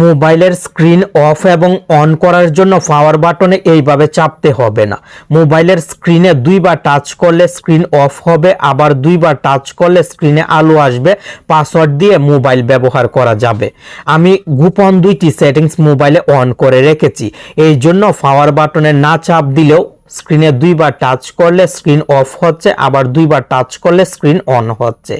মোবাইলের screen off এবং on করার জন্য পাওয়ার বাটনে এইভাবে চাপতে হবে না। মোবাইলের স্ক্রিনে দুইবার টাচ করলে স্ক্রিন অফ হবে, আবার দুইবার টাচ করলে স্ক্রিনে আলো আসবে, পাসওয়ার্ড দিয়ে মোবাইল ব্যবহার করা যাবে। আমি গোপন দুইটি সেটিংস মোবাইলে অন করে রেখেছি। এই জন্য পাওয়ার বাটনে না চাপ দিলেও স্ক্রিনে দুইবার টাচ করলে স্ক্রিন অফ হচ্ছে, আবার দুইবার টাচ করলে স্ক্রিন অন হচ্ছে।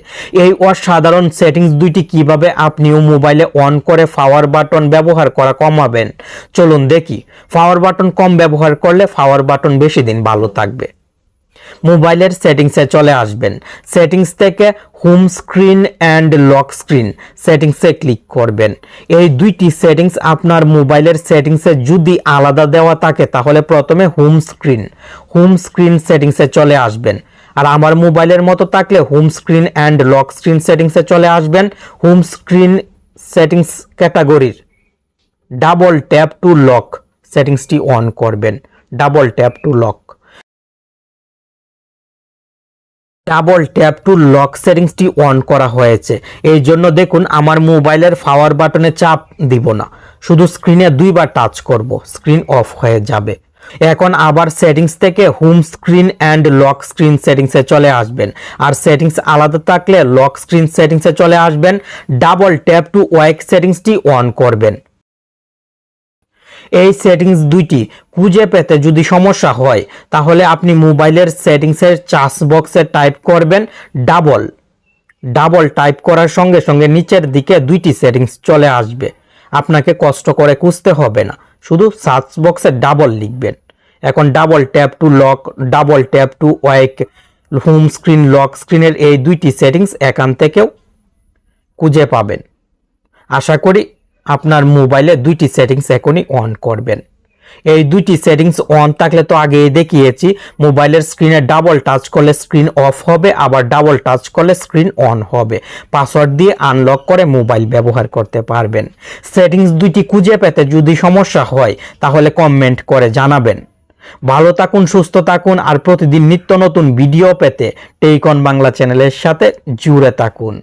এই অসাধারণ সেটিংস দুইটি কীভাবে আপনিও মোবাইলে অন করে পাওয়ার বাটন ব্যবহার করা কমাবেন? চলুন দেখি। পাওয়ার বাটন কম ব্যবহার করলে পাওয়ার বাটন বেশি দিন ভালো থাকবে। মোবাইলের সেটিংসে চলে আসবেন। সেটিংস থেকে home screen and lock screen সেটিংসে ক্লিক করবেন। এই দুইটি সেটিংস আপনার মোবাইলের সেটিংসে যদি আলাদা দেওয়া থাকে, তাহলে প্রথমে হোম স্ক্রিন হোম স্ক্রিন সেটিংসে চলে আসবেন। আর আমার মোবাইলের মতো থাকলে home screen and lock screen সেটিংসে চলে আসবেন। হোম স্ক্রিন সেটিংস ক্যাটাগরির ডাবল ট্যাপ টু লক সেটিংসটি অন করবেন। Double tap to lock double tap to lock সেটিংসটি on করা হয়েছে। এই জন্য দেখুন, আমার মোবাইলের পাওয়ার বাটনে চাপ দিব না। শুধু স্ক্রিনে দুইবার টাচ করব, স্ক্রিন অফ হয়ে যাবে। এখন আবার সেটিংস থেকে home screen and lock screen সেটিংসে চলে আসবেন। আর সেটিংস আলাদা থাকলে লক স্ক্রিন সেটিংসে চলে আসবেন। ডাবল ট্যাপ টু ওয়াইক সেটিংসটি অন করবেন। এই সেটিংস দুইটি খুঁজে পেতে যদি সমস্যা হয়, তাহলে আপনি মোবাইলের সেটিংসের চার্জ বক্সে টাইপ করবেন ডাবল। ডাবল টাইপ করার সঙ্গে সঙ্গে নিচের দিকে দুইটি সেটিংস চলে আসবে। আপনাকে কষ্ট করে খুঁজতে হবে না, শুধু সার্চ বক্সে ডাবল লিখবেন। এখন double tap to lock, double tap to wake, home screen, lock স্ক্রিনের এই দুইটি সেটিংস এখান থেকেও খুঁজে পাবেন। আশা করি আপনার মোবাইলে দুইটি সেটিংস এখনই অন করবেন। এই দুইটি সেটিংস অন থাকলে তো আগেই দেখিয়েছি, মোবাইলের স্ক্রিনে ডাবল টাচ করলে স্ক্রিন অফ হবে, আবার ডাবল টাচ করলে স্ক্রিন অন হবে। পাসওয়ার্ড দিয়ে আনলক করে মোবাইল ব্যবহার করতে পারবেন। সেটিংস দুইটি খুঁজে পেতে যদি সমস্যা হয়, তাহলে কমেন্ট করে জানাবেন। ভালো থাকুন, সুস্থ থাকুন, আর প্রতিদিন নিত্য নতুন ভিডিও পেতে টেইকন বাংলা চ্যানেলের সাথে জুড়ে থাকুন।